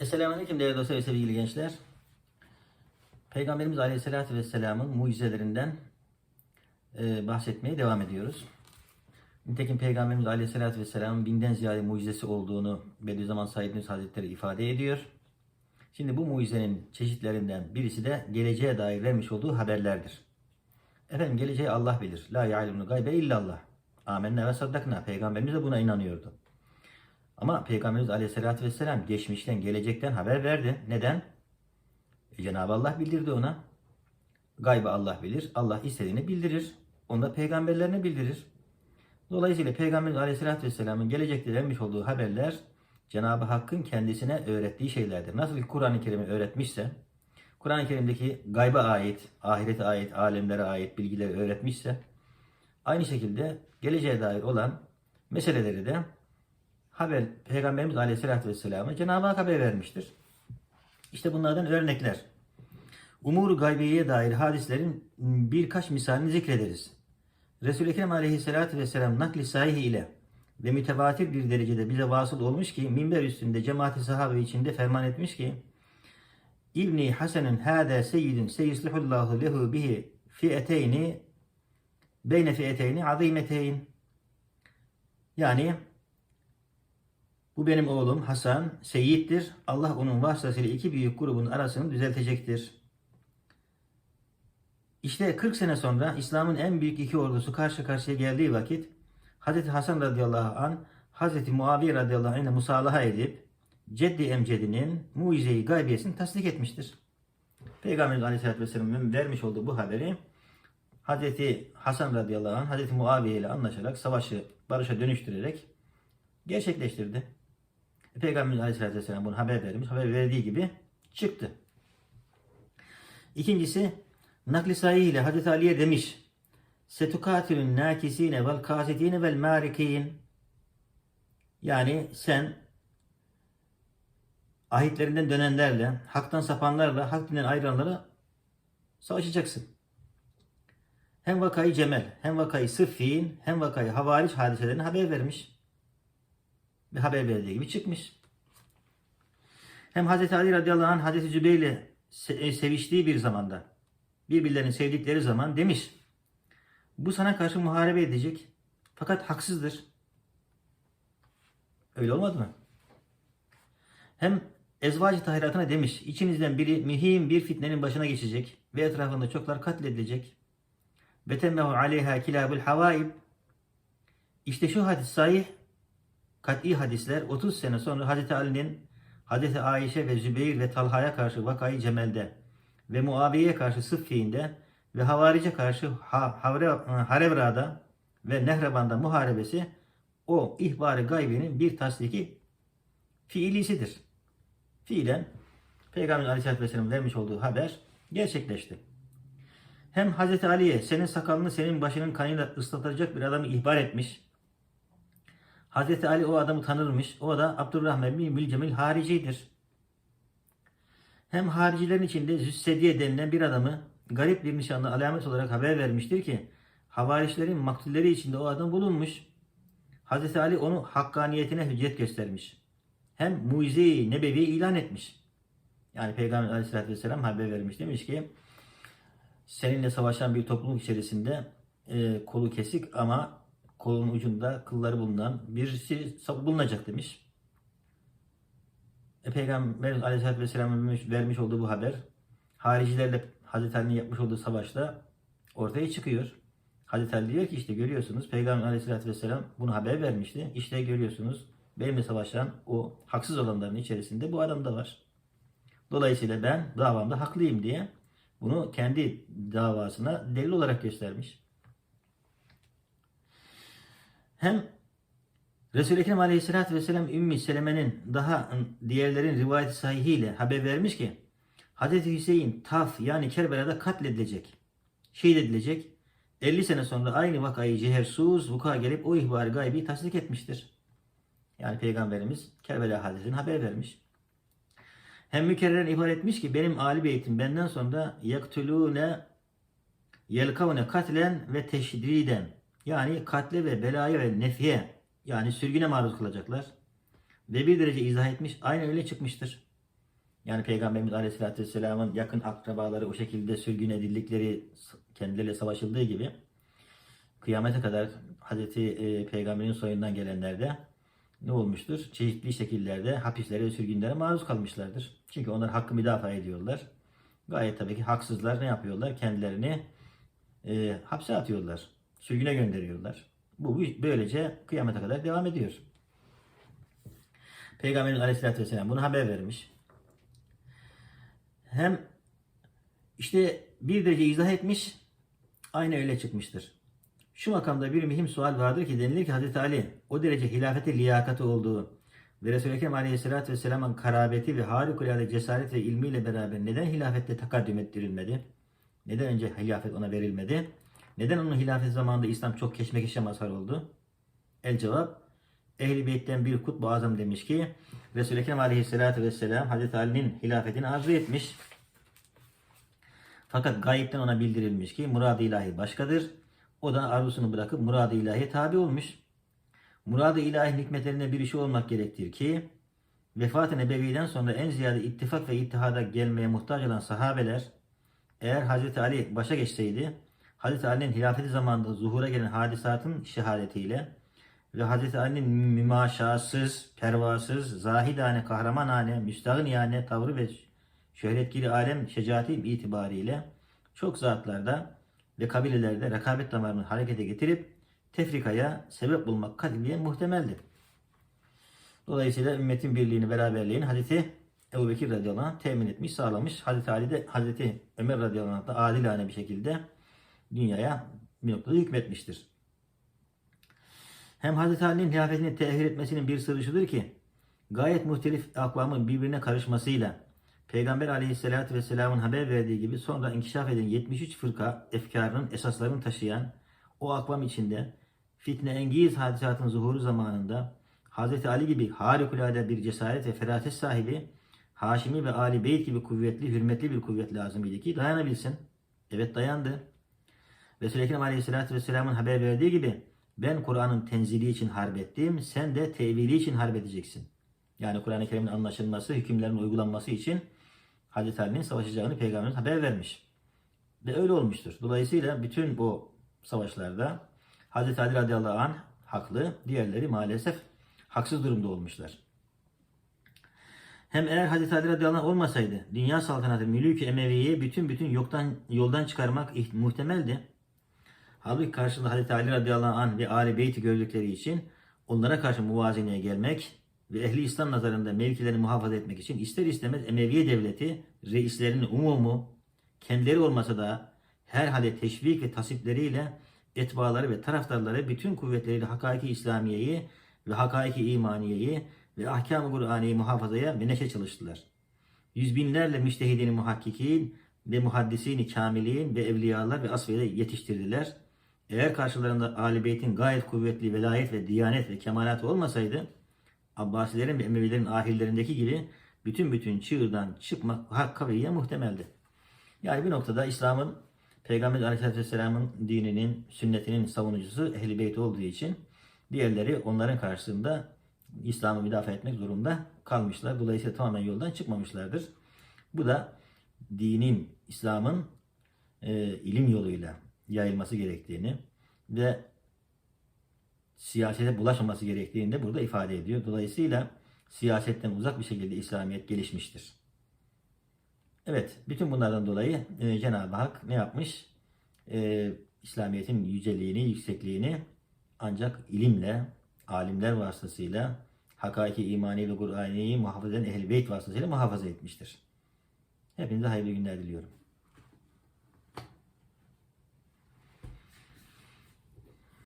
Esselamu Aleyküm değerli dostlar ve sevgili gençler. Peygamberimiz Aleyhisselatü Vesselam'ın mucizelerinden e, bahsetmeye devam ediyoruz. Nitekim Peygamberimiz Aleyhisselatü Vesselam'ın binden ziyade mucizesi olduğunu Bediüzzaman Said Nursi Hazretleri ifade ediyor. Şimdi bu mucizenin çeşitlerinden birisi de geleceğe dair vermiş olduğu haberlerdir. Efendim geleceği Allah bilir. La ya'lemunu gaybe illallah. Amenna ve saddakna. Peygamberimiz de buna inanıyordu. Ama Peygamberimiz Aleyhisselatü Vesselam geçmişten, gelecekten haber verdi. Neden? E, Cenab-ı Allah bildirdi ona. Gaybı Allah bilir. Allah istediğini bildirir. Onu da peygamberlerine bildirir. Dolayısıyla Peygamberimiz Aleyhisselatü Vesselam'ın gelecekte vermiş olduğu haberler Cenab-ı Hakk'ın kendisine öğrettiği şeylerdir. Nasıl ki Kur'an-ı Kerim'i öğretmişse, Kur'an-ı Kerim'deki gayba ait, ahirete ait, alemlere ait bilgileri öğretmişse, aynı şekilde geleceğe dair olan meseleleri de haber Peygamberimiz Aleyhisselatü Vesselam'a Cenab-ı Hak haber vermiştir. İşte bunlardan örnekler. Umur gaybiyeye dair hadislerin birkaç misalini zikrederiz. Resul-i Ekrem Aleyhisselatü Vesselam nakli sahih ile ve mütevatir bir derecede bize vasıl olmuş ki minber üstünde cemaati sahabe içinde ferman etmiş ki İbni Hasan'ın hâdâ seyyidun seyyuslihullahu lehu bihi fiyeteyni beyne fiyeteyni azimeteyn yani bu benim oğlum Hasan, seyittir. Allah onun vasıtasıyla iki büyük grubun arasını düzeltecektir. İşte 40 sene sonra İslam'ın en büyük iki ordusu karşı karşıya geldiği vakit Hz. Hasan radıyallahu an Hz. Muaviye radıyallahu anh ile musalaha edip Ceddi Emcedi'nin mucizeyi gaybiyesini tasdik etmiştir. Peygamberimiz Aleyhisselatü Vesselam'ın vermiş olduğu bu haberi Hz. Hasan radıyallahu anh Hz. Muaviye ile anlaşarak savaşı barışa dönüştürerek gerçekleştirdi. Peygamberimiz Aleyhisselatü Vesselam bunu haber vermiş. Haber verdiği gibi çıktı. İkincisi nakli sahih ile Hazreti Ali'ye demiş. Setukatilün nakisine vel kasitine vel marikin. Yani sen ahitlerinden dönenlerle, haktan sapanlarla, hak dinden ayrılanlara savaşacaksın. Hem vakayı Cemel, hem vakayı Sıffin, hem vakayı Havariç hadiselerini haber vermiş bir haber verdiği gibi çıkmış. Hem Hz. Ali radıyallahu anh Hz. Zübeyir ile se- seviştiği bir zamanda birbirlerini sevdikleri zaman demiş bu sana karşı muharebe edecek fakat haksızdır. Öyle olmadı mı? Hem ezvacı tahiratına demiş içinizden biri mühim bir fitnenin başına geçecek ve etrafında çoklar katledilecek. Ve temmehu aleyha kilabul havaib İşte şu hadis sahih kat'i hadisler 30 sene sonra Hazreti Ali'nin Hazreti Ayşe ve Zübeyir ve Talha'ya karşı vakayı Cemel'de ve Muaviye'ye karşı Sıffi'inde ve Havarice karşı Harevra'da ve Nehreban'da muharebesi o ihbarı gaybinin bir tasdiki fiilisidir. Fiilen Peygamber Aleyhisselatü Vesselam vermiş olduğu haber gerçekleşti. Hem Hazreti Ali'ye senin sakalını senin başının kanıyla ıslatacak bir adamı ihbar etmiş. Hazreti Ali o adamı tanırmış. O da Abdurrahman bin Mülcemil haricidir. Hem haricilerin içinde Züssediye denilen bir adamı garip bir nişanlı alamet olarak haber vermiştir ki havarişlerin maktulleri içinde o adam bulunmuş. Hazreti Ali onu hakkaniyetine hüccet göstermiş. Hem mucize-i nebevi ilan etmiş. Yani Peygamber aleyhissalatü vesselam haber vermiş. Demiş ki seninle savaşan bir topluluk içerisinde e, kolu kesik ama kolun ucunda kılları bulunan birisi bulunacak demiş. E, Peygamber Aleyhisselatü Vesselam'ın vermiş, olduğu bu haber haricilerle Hazreti Ali'nin yapmış olduğu savaşta ortaya çıkıyor. Hazreti Ali diyor ki işte görüyorsunuz Peygamber Aleyhisselatü Vesselam bunu haber vermişti. İşte görüyorsunuz benimle savaşan o haksız olanların içerisinde bu adam da var. Dolayısıyla ben davamda haklıyım diye bunu kendi davasına delil olarak göstermiş. Hem Resul-i Ekrem Aleyhisselatü Vesselam Ümmü Seleme'nin daha diğerlerin rivayeti sahihiyle haber vermiş ki Hz. Hüseyin Taf yani Kerbela'da katledilecek, şehit edilecek. 50 sene sonra aynı vakayı Cehersuz vuka gelip o ihbarı gaybi tasdik etmiştir. Yani Peygamberimiz Kerbela hadisini haber vermiş. Hem mükerreren ihbar etmiş ki benim Ali Beytim benden sonra yaktulune yelkavne katlen ve teşdiden yani katle ve belaya ve nefiye yani sürgüne maruz kılacaklar. Ve bir derece izah etmiş aynı öyle çıkmıştır. Yani Peygamberimiz Aleyhisselatü Vesselam'ın yakın akrabaları o şekilde sürgün edildikleri, kendileriyle savaşıldığı gibi kıyamete kadar Hazreti e, Peygamber'in soyundan gelenler de ne olmuştur? Çeşitli şekillerde hapislere ve sürgünlere maruz kalmışlardır. Çünkü onlar hakkı müdafaa ediyorlar. Gayet tabii ki haksızlar ne yapıyorlar? Kendilerini e, hapse atıyorlar. Sürgüne gönderiyorlar. Bu böylece kıyamete kadar devam ediyor. Peygamberimiz Aleyhisselatü Vesselam bunu haber vermiş. Hem işte bir derece izah etmiş, aynı öyle çıkmıştır. Şu makamda bir mühim sual vardır ki denilir ki Hazreti Ali o derece hilafete liyakati olduğu ve Resulü Ekrem Aleyhisselatü Vesselam'ın karabeti ve harikulade cesaret ve ilmiyle beraber neden hilafette takaddüm ettirilmedi? Neden önce hilafet ona verilmedi? Neden onun hilafet zamanında İslam çok keşmekeşe mazhar oldu? El cevap Ehl-i Beyt'ten bir kutbu azam demiş ki Resul-i Ekrem Aleyhisselatü Vesselam Hazreti Ali'nin hilafetini arzu etmiş. Fakat gayipten ona bildirilmiş ki murad-ı ilahi başkadır. O da arzusunu bırakıp murad-ı ilahiye tabi olmuş. Murad-ı ilahi hikmetlerine bir işi olmak gerektir ki vefat-ı nebeviden sonra en ziyade ittifak ve ittihada gelmeye muhtaç olan sahabeler eğer Hazreti Ali başa geçseydi Hazreti Ali'nin hilafeti zamanında zuhura gelen hadisatın şehadetiyle ve Hazreti Ali'nin mümaşasız, pervasız, zahidane, kahramanane, müstahıniyane tavrı ve şöhretgiri alem şecaati itibariyle çok zatlarda ve kabilelerde rekabet damarını harekete getirip tefrikaya sebep bulmak katiyen muhtemeldir. Dolayısıyla ümmetin birliğini, beraberliğini Hazreti Ebu Bekir radıyallahu anh temin etmiş, sağlamış. Hazreti Ali de Hazreti Ömer radıyallahu anh da adilane bir şekilde dünyaya bir noktada hükmetmiştir. Hem Hazreti Ali'nin hilafetini tehir etmesinin bir sırrı şudur ki gayet muhtelif akvamın birbirine karışmasıyla Peygamber aleyhissalatü vesselamın haber verdiği gibi sonra inkişaf eden 73 fırka efkarının esaslarını taşıyan o akvam içinde fitne engiz hadisatın zuhuru zamanında Hazreti Ali gibi harikulade bir cesaret ve feraset sahibi Haşimi ve Ali Beyt gibi kuvvetli, hürmetli bir kuvvet lazım idi ki dayanabilsin. Evet dayandı. Resul-i Ekrem Aleyhisselatü Vesselam'ın haber verdiği gibi ben Kur'an'ın tenzili için harp ettim, sen de tevili için harp edeceksin. Yani Kur'an-ı Kerim'in anlaşılması, hükümlerin uygulanması için Hazreti Ali'nin savaşacağını Peygamberimiz haber vermiş. Ve öyle olmuştur. Dolayısıyla bütün bu savaşlarda Hazreti Ali radıyallahu anh haklı, diğerleri maalesef haksız durumda olmuşlar. Hem eğer Hazreti Ali radıyallahu anh olmasaydı dünya saltanatı Mülük-i Emeviye'yi bütün bütün yoktan yoldan çıkarmak muhtemeldi. Halbuki karşında Hazreti Ali radıyallahu anh ve Ali Beyt'i gördükleri için onlara karşı muvazeneye gelmek ve ehli İslam nazarında mevkilerini muhafaza etmek için ister istemez Emeviye devleti reislerinin umumu kendileri olmasa da her hale teşvik ve tasipleriyle etbaları ve taraftarları bütün kuvvetleriyle hakaiki İslamiye'yi ve hakaiki imaniyeyi ve ahkam-ı Kur'an'ı muhafazaya ve neşe çalıştılar. Yüz binlerle müştehidini muhakkikin ve muhaddisini kamilin ve evliyalar ve asfiyeler yetiştirdiler. Eğer karşılarında Ali gayet kuvvetli velayet ve diyanet ve kemalatı olmasaydı Abbasilerin ve Emevilerin ahillerindeki gibi bütün bütün çığırdan çıkmak hakkaviye muhtemeldi. Yani bir noktada İslam'ın Peygamber Aleyhisselatü Vesselam'ın dininin, sünnetinin savunucusu Ehl-i Beyt olduğu için diğerleri onların karşısında İslam'ı müdafaa etmek zorunda kalmışlar. Dolayısıyla tamamen yoldan çıkmamışlardır. Bu da dinin, İslam'ın e, ilim yoluyla yayılması gerektiğini ve siyasete bulaşmaması gerektiğini de burada ifade ediyor. Dolayısıyla siyasetten uzak bir şekilde İslamiyet gelişmiştir. Evet, bütün bunlardan dolayı e, Cenab-ı Hak ne yapmış? E, İslamiyet'in yüceliğini, yüksekliğini ancak ilimle, alimler vasıtasıyla, hakaiki imani ve Kur'an'ı muhafaza eden ehl-i beyt vasıtasıyla muhafaza etmiştir. Hepinize hayırlı günler diliyorum.